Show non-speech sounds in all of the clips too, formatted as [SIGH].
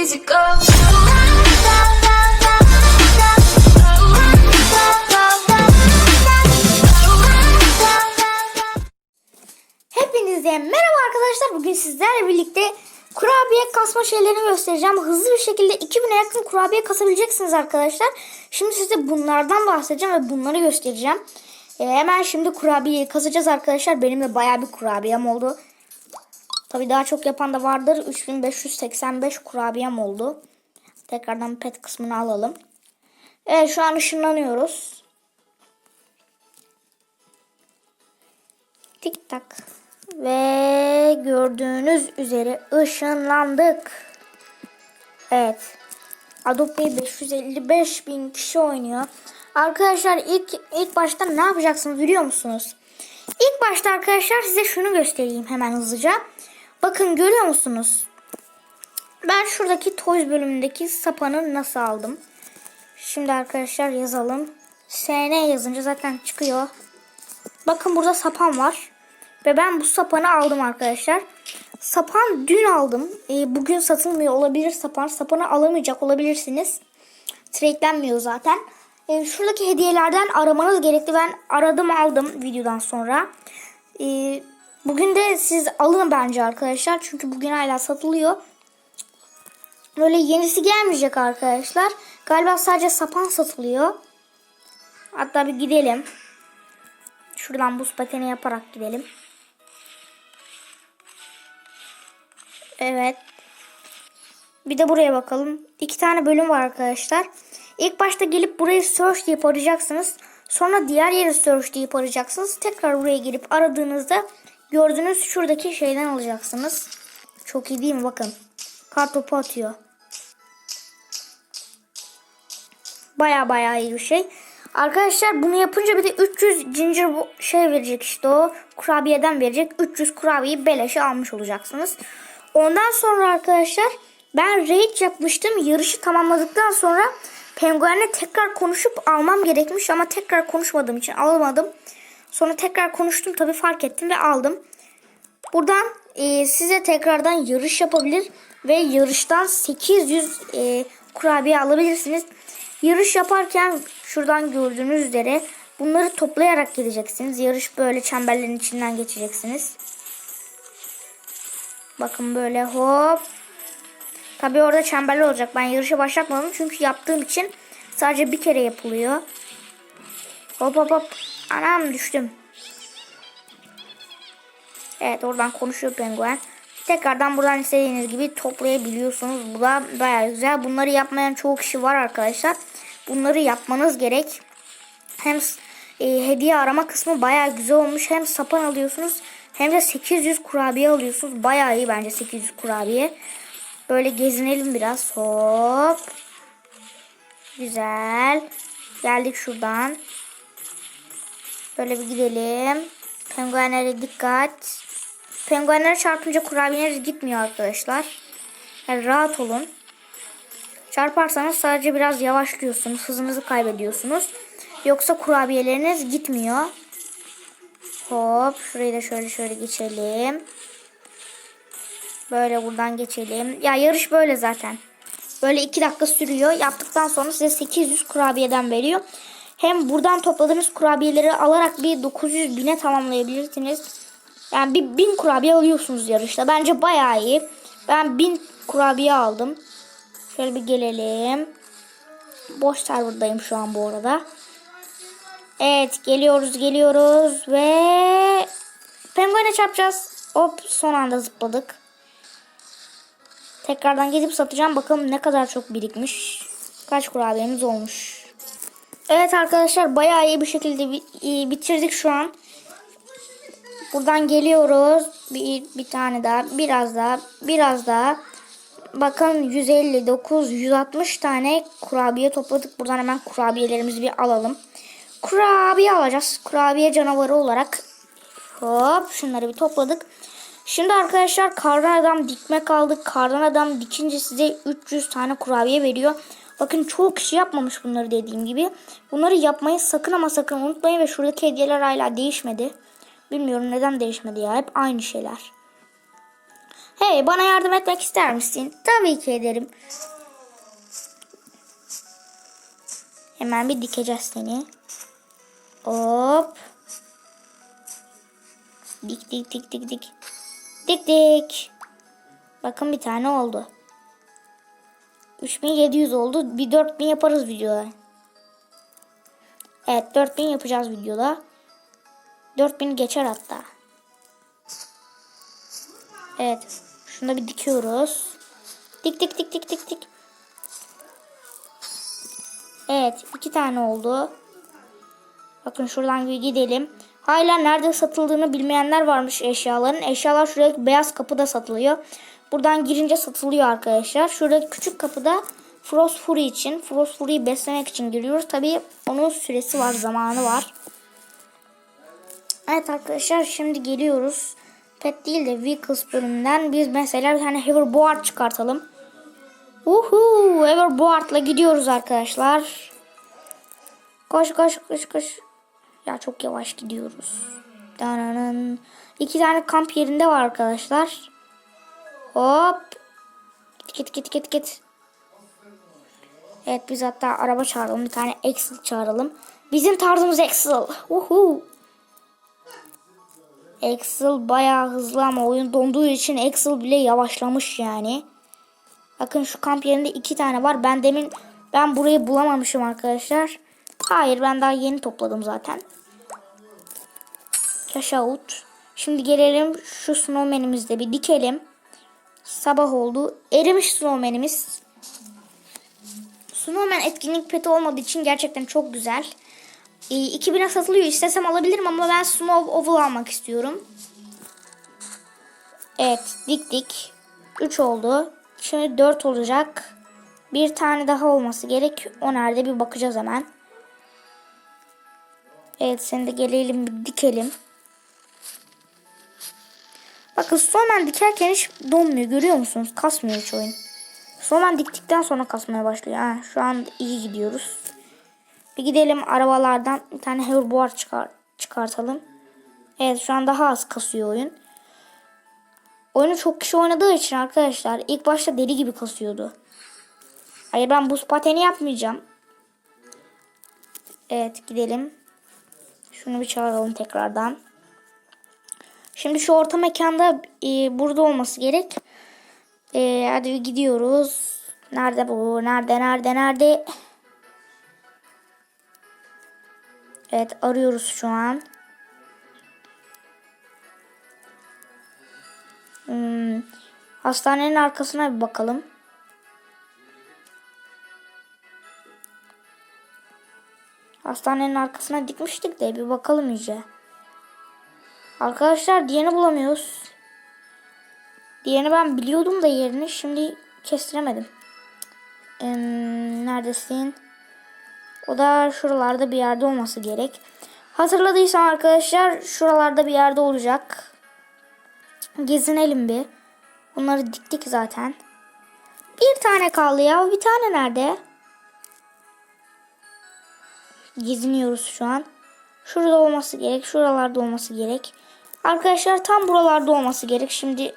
easy go. Hepinize merhaba arkadaşlar. Bugün sizlerle birlikte kurabiye kasma şeylerini göstereceğim. Hızlı bir şekilde 2000'e yakın kurabiye kasabileceksiniz arkadaşlar. Şimdi size bunlardan bahsedeceğim ve bunları göstereceğim. Ee, hemen şimdi kurabiyeyi kasacağız arkadaşlar. Benim de bayağı bir kurabiyem oldu. Tabi daha çok yapan da vardır. 3585 kurabiyem oldu. Tekrardan pet kısmını alalım. Evet şu an ışınlanıyoruz. Tik tak. Ve gördüğünüz üzere ışınlandık. Evet. Adobe 555 bin kişi oynuyor. Arkadaşlar ilk ilk başta ne yapacaksınız biliyor musunuz? İlk başta arkadaşlar size şunu göstereyim hemen hızlıca. Bakın görüyor musunuz? Ben şuradaki Toys bölümündeki sapanı nasıl aldım? Şimdi arkadaşlar yazalım. SN yazınca zaten çıkıyor. Bakın burada sapan var. Ve ben bu sapanı aldım arkadaşlar. Sapan dün aldım. Ee, bugün satılmıyor olabilir sapan. Sapanı alamayacak olabilirsiniz. Trade'lenmiyor zaten. Ee, şuradaki hediyelerden aramanız gerekti. Ben aradım aldım videodan sonra. Ee, bugün de siz alın bence arkadaşlar. Çünkü bugün hala satılıyor. Böyle yenisi gelmeyecek arkadaşlar. Galiba sadece sapan satılıyor. Hatta bir gidelim. Şuradan buz pateni yaparak gidelim. Evet. Bir de buraya bakalım. İki tane bölüm var arkadaşlar. İlk başta gelip burayı search deyip arayacaksınız. Sonra diğer yeri search deyip arayacaksınız. Tekrar buraya gelip aradığınızda gördüğünüz şuradaki şeyden alacaksınız. Çok iyi değil mi? Bakın. Kartopu atıyor. Baya baya iyi bir şey. Arkadaşlar bunu yapınca bir de 300 zincir bu şey verecek işte o kurabiyeden verecek. 300 kurabiyeyi beleşe almış olacaksınız. Ondan sonra arkadaşlar ben raid yapmıştım. Yarışı tamamladıktan sonra penguenle tekrar konuşup almam gerekmiş ama tekrar konuşmadığım için alamadım. Sonra tekrar konuştum tabii fark ettim ve aldım. Buradan e, size tekrardan yarış yapabilir ve yarıştan 800 e, kurabiye alabilirsiniz. Yarış yaparken şuradan gördüğünüz üzere bunları toplayarak gideceksiniz. Yarış böyle çemberlerin içinden geçeceksiniz. Bakın böyle hop. Tabi orada çemberli olacak. Ben yarışa başlatmadım çünkü yaptığım için sadece bir kere yapılıyor. Hop hop hop. Anam düştüm. Evet oradan konuşuyor penguen. Tekrardan buradan istediğiniz gibi toplayabiliyorsunuz. Bu da baya güzel. Bunları yapmayan çoğu kişi var arkadaşlar. Bunları yapmanız gerek. Hem e, hediye arama kısmı baya güzel olmuş. Hem sapan alıyorsunuz hem de 800 kurabiye alıyorsunuz. Baya iyi bence 800 kurabiye. Böyle gezinelim biraz. Hop. Güzel. Geldik şuradan. Böyle bir gidelim. Penguenlere dikkat. Penguenlere çarpınca kurabiyeler gitmiyor arkadaşlar. Yani rahat olun. Çarparsanız sadece biraz yavaşlıyorsunuz. Hızınızı kaybediyorsunuz. Yoksa kurabiyeleriniz gitmiyor. Hop şurayı da şöyle şöyle geçelim. Böyle buradan geçelim. Ya yarış böyle zaten. Böyle 2 dakika sürüyor. Yaptıktan sonra size 800 kurabiyeden veriyor. Hem buradan topladığınız kurabiyeleri alarak bir 900 bine tamamlayabilirsiniz. Yani bir 1000 kurabiye alıyorsunuz yarışta. Bence bayağı iyi. Ben 1000 kurabiye aldım. Şöyle bir gelelim. Boş serverdayım şu an bu arada. Evet geliyoruz geliyoruz ve penguene çarpacağız. Hop son anda zıpladık. Tekrardan gidip satacağım. Bakalım ne kadar çok birikmiş. Kaç kurabiyemiz olmuş. Evet arkadaşlar bayağı iyi bir şekilde bitirdik şu an. Buradan geliyoruz. Bir, bir tane daha. Biraz daha. Biraz daha. Bakın 159, 160 tane kurabiye topladık. Buradan hemen kurabiyelerimizi bir alalım. Kurabiye alacağız. Kurabiye canavarı olarak. Hop şunları bir topladık. Şimdi arkadaşlar kardan adam dikmek aldık. Kardan adam dikince size 300 tane kurabiye veriyor. Bakın çoğu kişi yapmamış bunları dediğim gibi. Bunları yapmayı sakın ama sakın unutmayın ve şuradaki hediyeler hala değişmedi. Bilmiyorum neden değişmedi ya. Hep aynı şeyler. Hey bana yardım etmek ister misin? Tabii ki ederim. Hemen bir dikeceğiz seni. Hop. Dik dik dik dik dik. Dik dik. Bakın bir tane oldu. 3700 oldu. Bir 4000 yaparız videoda. Evet 4000 yapacağız videoda. 4000 geçer hatta. Evet. Şunu da bir dikiyoruz. Dik dik dik dik dik dik. Evet iki tane oldu. Bakın şuradan bir gidelim. Hala nerede satıldığını bilmeyenler varmış eşyaların. Eşyalar şuraya beyaz kapıda satılıyor. Buradan girince satılıyor arkadaşlar. Şurada küçük kapıda Frost Fury için, Frost Fury'yi beslemek için giriyoruz. Tabii onun süresi var, zamanı var. Evet arkadaşlar şimdi geliyoruz. Pet değil de Vehicles bölümünden biz mesela bir tane Hoverboard çıkartalım. Uhu, Hoverboard'la gidiyoruz arkadaşlar. Koş koş koş koş. Ya çok yavaş gidiyoruz. Dananın. İki tane kamp yerinde var arkadaşlar. Hop. Git git git git. Evet biz hatta araba çağıralım. Bir tane Axel çağıralım. Bizim tarzımız Axel. Uhu. Axel bayağı hızlı ama oyun donduğu için Axel bile yavaşlamış yani. Bakın şu kamp yerinde iki tane var. Ben demin ben burayı bulamamışım arkadaşlar. Hayır ben daha yeni topladım zaten. Cash out. Şimdi gelelim şu snowman'imizde bir dikelim. Sabah oldu. Erimiş snowman'imiz. Snowman etkinlik peti olmadığı için gerçekten çok güzel. Ee, 2000'e satılıyor. İstesem alabilirim ama ben Snow Oval almak istiyorum. Evet diktik. 3 oldu. Şimdi 4 olacak. Bir tane daha olması gerek. O nerede bir bakacağız hemen. Evet seni de gelelim bir dikelim. Bakın Snowman dikerken hiç donmuyor görüyor musunuz? Kasmıyor hiç oyun. Snowman diktikten sonra kasmaya başlıyor. Ha, şu an iyi gidiyoruz. Bir gidelim arabalardan bir tane hoverboard çıkar, çıkartalım. Evet şu an daha az kasıyor oyun. Oyunu çok kişi oynadığı için arkadaşlar ilk başta deli gibi kasıyordu. Hayır ben buz pateni yapmayacağım. Evet gidelim. Şunu bir çağıralım tekrardan. Şimdi şu orta mekanda e, burada olması gerek. E, hadi gidiyoruz. Nerede bu? Nerede? Nerede? Nerede? Evet arıyoruz şu an. Hmm, hastanenin arkasına bir bakalım. Hastanenin arkasına dikmiştik de bir bakalım iyice. Arkadaşlar diğerini bulamıyoruz. Diğerini ben biliyordum da yerini şimdi kestiremedim. Ee, neredesin? O da şuralarda bir yerde olması gerek. Hatırladıysam arkadaşlar şuralarda bir yerde olacak. Gezinelim bir. Bunları diktik zaten. Bir tane kaldı ya. Bir tane nerede? Geziniyoruz şu an. Şurada olması gerek. Şuralarda olması gerek. Arkadaşlar tam buralarda olması gerek. Şimdi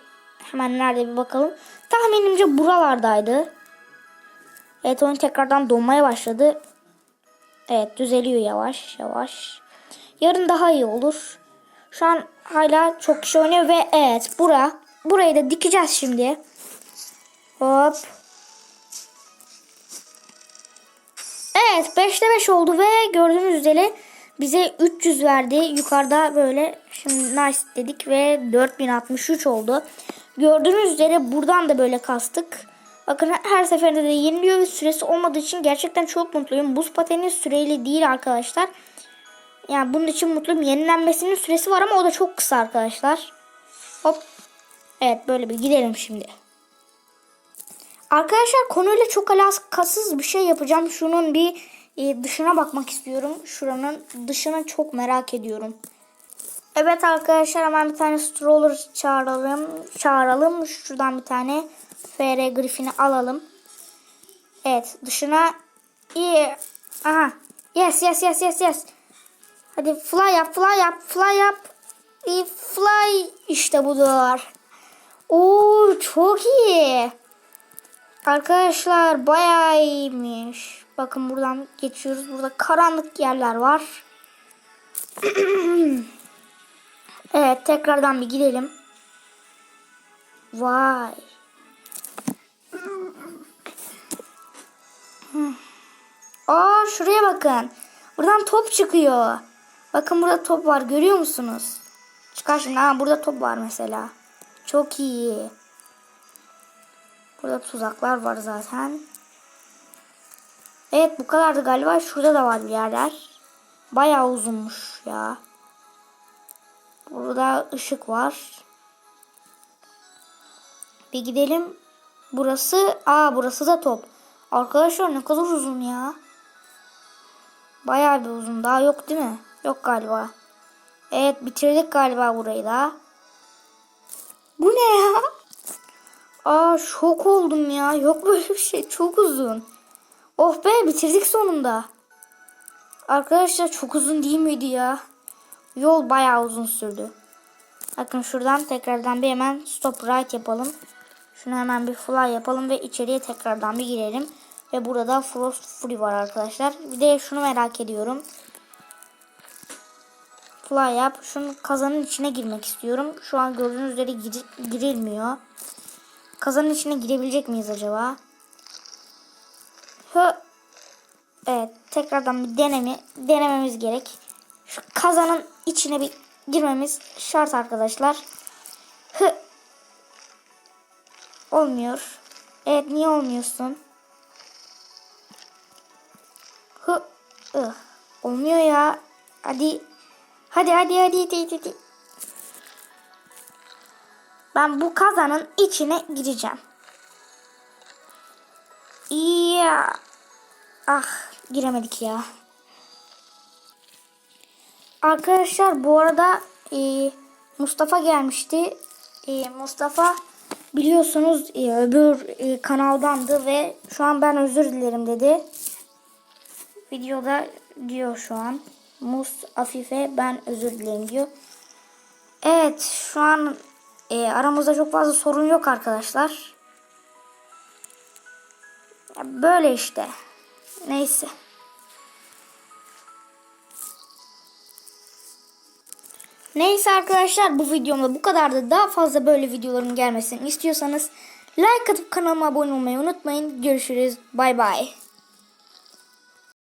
hemen nerede bir bakalım. Tahminimce buralardaydı. Evet oyun tekrardan donmaya başladı. Evet düzeliyor yavaş yavaş. Yarın daha iyi olur. Şu an hala çok kişi oynuyor ve evet bura. Burayı da dikeceğiz şimdi. Hop. Evet 5'te 5 oldu ve gördüğünüz üzere bize 300 verdi. Yukarıda böyle şimdi nice dedik ve 4063 oldu. Gördüğünüz üzere buradan da böyle kastık. Bakın her seferinde de yeniliyor ve süresi olmadığı için gerçekten çok mutluyum. Buz pateni süreli değil arkadaşlar. Yani bunun için mutluyum. Yenilenmesinin süresi var ama o da çok kısa arkadaşlar. Hop. Evet böyle bir gidelim şimdi. Arkadaşlar konuyla çok alakasız bir şey yapacağım. Şunun bir e, dışına bakmak istiyorum. Şuranın dışını çok merak ediyorum. Evet arkadaşlar hemen bir tane stroller çağıralım. Çağıralım. Şuradan bir tane FR Griffin'i alalım. Evet dışına iyi. Aha. Yes yes yes yes yes. Hadi fly yap fly yap fly yap. İyi fly işte budur. Oo çok iyi. Arkadaşlar bayağı iyiymiş. Bakın buradan geçiyoruz. Burada karanlık yerler var. [CLEARS THROAT] evet tekrardan bir gidelim. Vay. Aa şuraya bakın. Buradan top çıkıyor. Bakın burada top var görüyor musunuz? Çıkar şimdi. Ha burada top var mesela. Çok iyi. Burada tuzaklar var zaten. Evet bu kadardı galiba. Şurada da var bir yerler. Bayağı uzunmuş ya. Burada ışık var. Bir gidelim. Burası, aa burası da top. Arkadaşlar ne kadar uzun ya. Bayağı bir uzun. Daha yok değil mi? Yok galiba. Evet bitirdik galiba burayı da. Bu ne ya? Aa şok oldum ya. Yok böyle bir şey. Çok uzun. Oh be bitirdik sonunda. Arkadaşlar çok uzun değil miydi ya? Yol bayağı uzun sürdü. Bakın şuradan tekrardan bir hemen stop right yapalım. Şunu hemen bir fly yapalım ve içeriye tekrardan bir girelim. Ve burada Frost Free var arkadaşlar. Bir de şunu merak ediyorum. Fly yap. Şunun kazanın içine girmek istiyorum. Şu an gördüğünüz üzere gir- girilmiyor. Kazanın içine girebilecek miyiz acaba? Hı. Evet. Tekrardan bir deneme, denememiz gerek. Şu kazanın içine bir girmemiz şart arkadaşlar. Hı. Olmuyor. Evet niye olmuyorsun? Hı. Ih. Olmuyor ya. Hadi. Hadi hadi hadi hadi hadi. Ben bu kazanın içine gireceğim. Ya. Ah giremedik ya. Arkadaşlar bu arada e, Mustafa gelmişti. E, Mustafa biliyorsunuz e, öbür e, kanaldandı ve şu an ben özür dilerim dedi. Videoda diyor şu an. Mus Afife ben özür dilerim diyor. Evet şu an e, aramızda çok fazla sorun yok arkadaşlar. Böyle işte. Neyse. Neyse arkadaşlar bu videomda bu kadardı. Daha fazla böyle videoların gelmesini istiyorsanız like atıp kanalıma abone olmayı unutmayın. Görüşürüz. Bay bay.